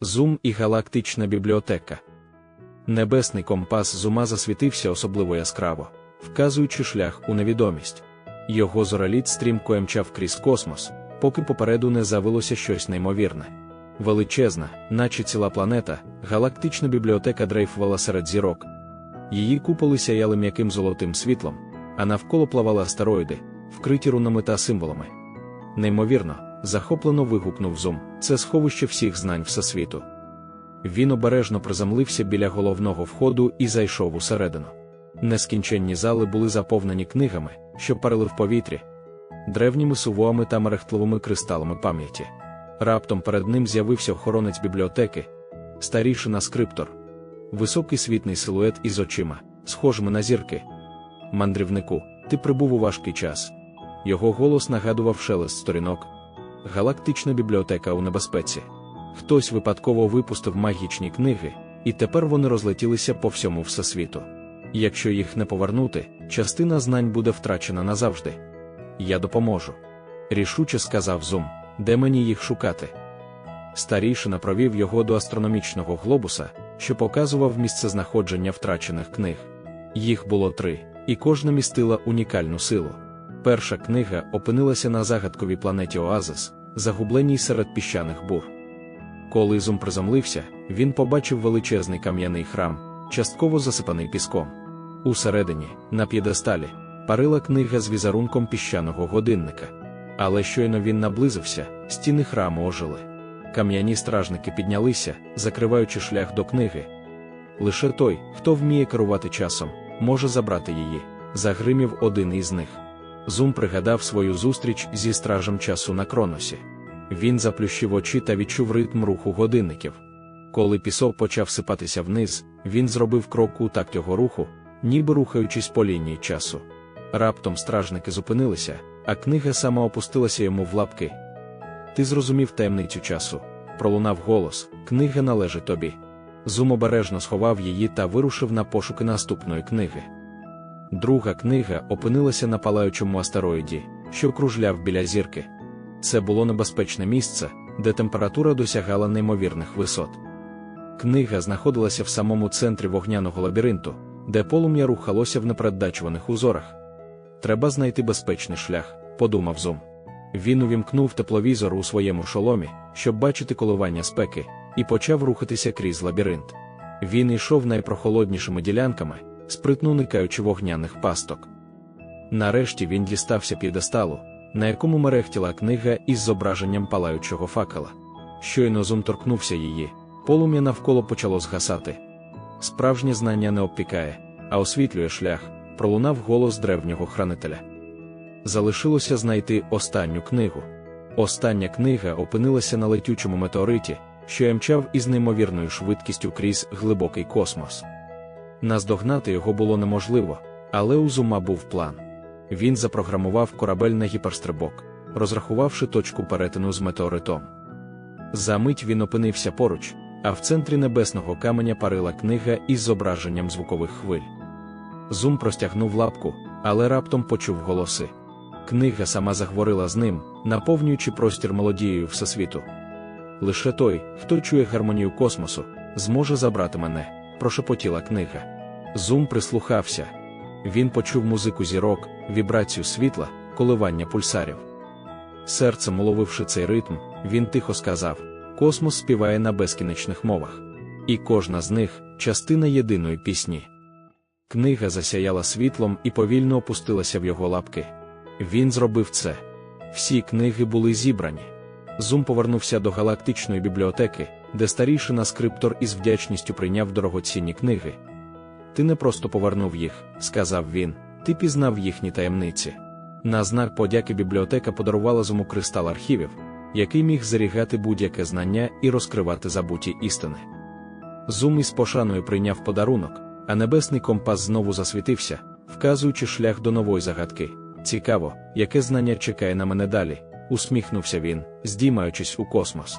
Зум і галактична бібліотека. Небесний компас зума засвітився особливо яскраво, вказуючи шлях у невідомість. Його зораліт стрімко мчав крізь космос, поки попереду не завилося щось неймовірне. Величезна, наче ціла планета, галактична бібліотека дрейфувала серед зірок. Її куполи сяяли м'яким золотим світлом, а навколо плавали астероїди, вкриті рунами та символами. Неймовірно, захоплено вигукнув Зум, це сховище всіх знань всесвіту. Він обережно приземлився біля головного входу і зайшов усередину. Нескінченні зали були заповнені книгами, що парили в повітрі, древніми сувоами та мерехтливими кристалами пам'яті. Раптом перед ним з'явився охоронець бібліотеки, старішина скриптор, високий світний силует із очима, схожими на зірки. Мандрівнику, ти прибув у важкий час. Його голос нагадував шелест сторінок. Галактична бібліотека у небезпеці. Хтось випадково випустив магічні книги, і тепер вони розлетілися по всьому всесвіту. Якщо їх не повернути, частина знань буде втрачена назавжди. Я допоможу. Рішуче сказав Зум, де мені їх шукати. Старішина провів його до астрономічного глобуса, що показував місце знаходження втрачених книг. Їх було три, і кожна містила унікальну силу. Перша книга опинилася на загадковій планеті Оазис, загубленій серед піщаних бур. Коли Зум приземлився, він побачив величезний кам'яний храм, частково засипаний піском. Усередині, на п'єдесталі, парила книга з візерунком піщаного годинника. Але щойно він наблизився, стіни храму ожили. Кам'яні стражники піднялися, закриваючи шлях до книги. Лише той, хто вміє керувати часом, може забрати її, загримів один із них. Зум пригадав свою зустріч зі стражем часу на кроносі. Він заплющив очі та відчув ритм руху годинників. Коли пісок почав сипатися вниз, він зробив крок у такт його руху, ніби рухаючись по лінії часу. Раптом стражники зупинилися, а книга сама опустилася йому в лапки. Ти зрозумів таємницю часу. Пролунав голос, книга належить тобі. Зум обережно сховав її та вирушив на пошуки наступної книги. Друга книга опинилася на палаючому астероїді, що кружляв біля зірки. Це було небезпечне місце, де температура досягала неймовірних висот. Книга знаходилася в самому центрі вогняного лабіринту, де полум'я рухалося в непередбачуваних узорах. Треба знайти безпечний шлях, подумав Зум. Він увімкнув тепловізор у своєму шоломі, щоб бачити коливання спеки, і почав рухатися крізь лабіринт. Він йшов найпрохолоднішими ділянками, спритно уникаючи вогняних пасток. Нарешті він дістався п'єдесталу, на якому мерехтіла книга із зображенням палаючого факела. Щойно Зум торкнувся її, полум'я навколо почало згасати. Справжнє знання не обпікає, а освітлює шлях, пролунав голос древнього хранителя. Залишилося знайти останню книгу. Остання книга опинилася на летючому метеориті, що ямчав із неймовірною швидкістю крізь глибокий космос. Наздогнати його було неможливо, але у Зума був план. Він запрограмував корабель на гіперстрибок, розрахувавши точку перетину з метеоритом. За мить він опинився поруч, а в центрі небесного каменя парила книга із зображенням звукових хвиль. Зум простягнув лапку, але раптом почув голоси. Книга сама заговорила з ним, наповнюючи простір мелодією всесвіту. Лише той, хто чує гармонію космосу, зможе забрати мене, прошепотіла книга. Зум прислухався. Він почув музику зірок, вібрацію світла, коливання пульсарів. Серцем уловивши цей ритм, він тихо сказав: Космос співає на безкінечних мовах. І кожна з них частина єдиної пісні. Книга засяяла світлом і повільно опустилася в його лапки. Він зробив це. Всі книги були зібрані. Зум повернувся до галактичної бібліотеки, де старішина скриптор із вдячністю прийняв дорогоцінні книги. Ти не просто повернув їх, сказав він, ти пізнав їхні таємниці. На знак подяки бібліотека подарувала зуму кристал архівів, який міг зарігати будь-яке знання і розкривати забуті істини. Зум із пошаною прийняв подарунок, а небесний компас знову засвітився, вказуючи шлях до нової загадки. Цікаво, яке знання чекає на мене далі, усміхнувся він, здіймаючись у космос.